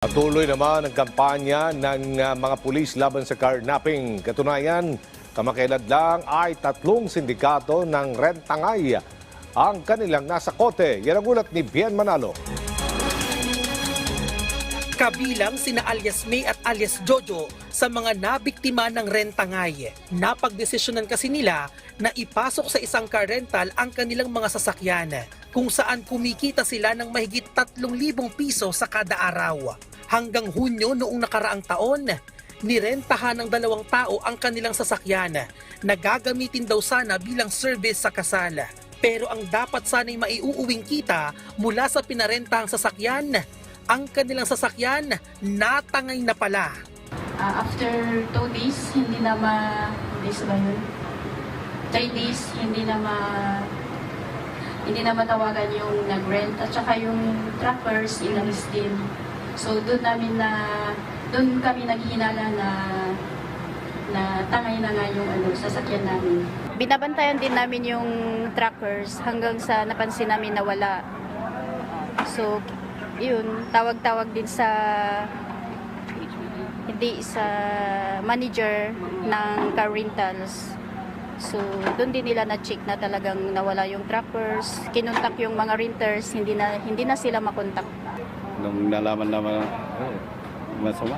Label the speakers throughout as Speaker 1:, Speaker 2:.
Speaker 1: Patuloy naman ang kampanya ng uh, mga pulis laban sa carnapping. Katunayan, kamakailan lang ay tatlong sindikato ng rentangay ang kanilang nasa kote. Yan ang ulat ni Bien Manalo.
Speaker 2: Kabilang sina alias May at alias Jojo sa mga nabiktima ng rentangay. Napagdesisyonan kasi nila na ipasok sa isang car rental ang kanilang mga sasakyan kung saan kumikita sila ng mahigit 3,000 piso sa kada araw. Hanggang Hunyo noong nakaraang taon, nirentahan ng dalawang tao ang kanilang sasakyan na gagamitin daw sana bilang service sa kasal. Pero ang dapat sana'y maiuuwing kita mula sa pinarentahang sasakyan, ang kanilang sasakyan natangay na pala.
Speaker 3: Ah, after two days, hindi na ma... days ba yun? Three days, hindi na ma... hindi na matawagan yung nag-rent at saka yung truckers inalis din. So doon namin na doon kami naghinala na na tangay na nga yung ano, sasakyan namin.
Speaker 4: binabantayan din namin yung trackers hanggang sa napansin namin na wala. So, yun, tawag-tawag din sa hindi sa manager ng car rentals. So, doon din nila na-check na talagang nawala yung trackers. Kinontak yung mga renters, hindi na hindi na sila makontak.
Speaker 5: Nung nalaman naman oh, masama,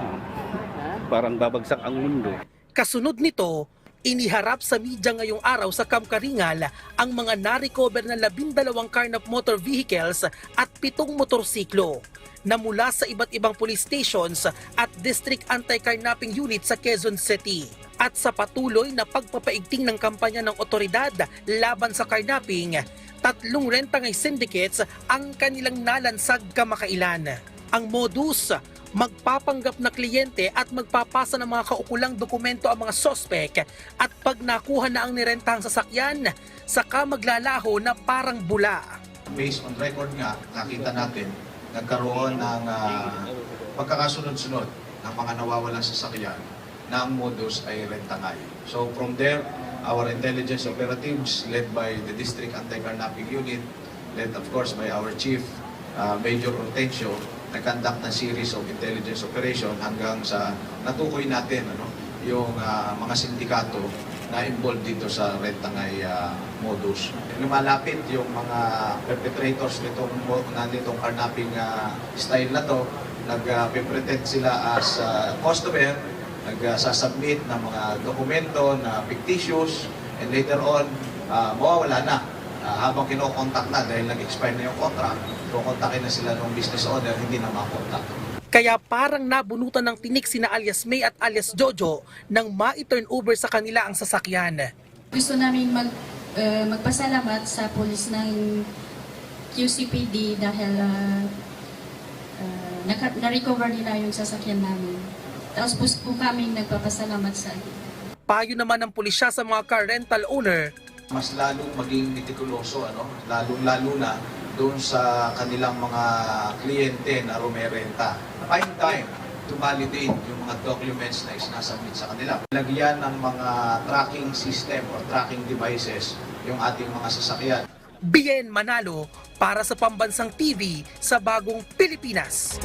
Speaker 5: parang babagsak ang mundo.
Speaker 2: Kasunod nito, iniharap sa media ngayong araw sa Kamkaringal ang mga na-recover na labindalawang carnap motor vehicles at pitong motorsiklo na mula sa iba't ibang police stations at District Anti-Carnapping Unit sa Quezon City. At sa patuloy na pagpapaigting ng kampanya ng otoridad laban sa carnapping, tatlong rentangay syndicates ang kanilang nalansag kamakailan. Ang modus, magpapanggap na kliyente at magpapasa ng mga kaukulang dokumento ang mga sospek at pag nakuha na ang nirentahang sasakyan, saka maglalaho na parang bula.
Speaker 6: based on record nga, nakita natin, nagkaroon ng ah, pagkakasunod-sunod ng mga nawawalang sasakyan na ang modus ay rentangay. So from there, our intelligence operatives led by the District Anti-Carnapping Unit, led of course by our Chief ah, Major Hortensio, nag-conduct ng series of intelligence operation hanggang sa natukoy natin ano, yung ah, mga sindikato na involved dito sa rentangay ah, modus. Lumalapit yung mga perpetrators nitong nitong carnapping ah, style na to, nag-pretend sila as ah, customer, nag-submit ng mga dokumento na fictitious, and later on, ah, mawawala na. Ah, habang kinokontak na dahil nag-expire na yung contract, kukontakin na sila ng business owner, hindi na makontak.
Speaker 2: Kaya parang nabunutan ng tinik sina alias May at alias Jojo nang ma-turn over sa kanila ang sasakyan.
Speaker 3: Gusto namin mag, eh, magpasalamat sa pulis ng QCPD dahil ah, ah, naka- na-recover nila yung sasakyan namin. Tapos po, po kami nagpapasalamat sa
Speaker 2: Payo naman ng pulisya sa mga car rental owner
Speaker 6: mas lalong maging mitikuloso, ano? lalong-lalo na doon sa kanilang mga kliyente na rumerenta. Find time to validate yung mga documents na isinasubmit sa kanila. Lagyan ng mga tracking system or tracking devices yung ating mga sasakyan.
Speaker 2: Bien Manalo para sa Pambansang TV sa Bagong Pilipinas.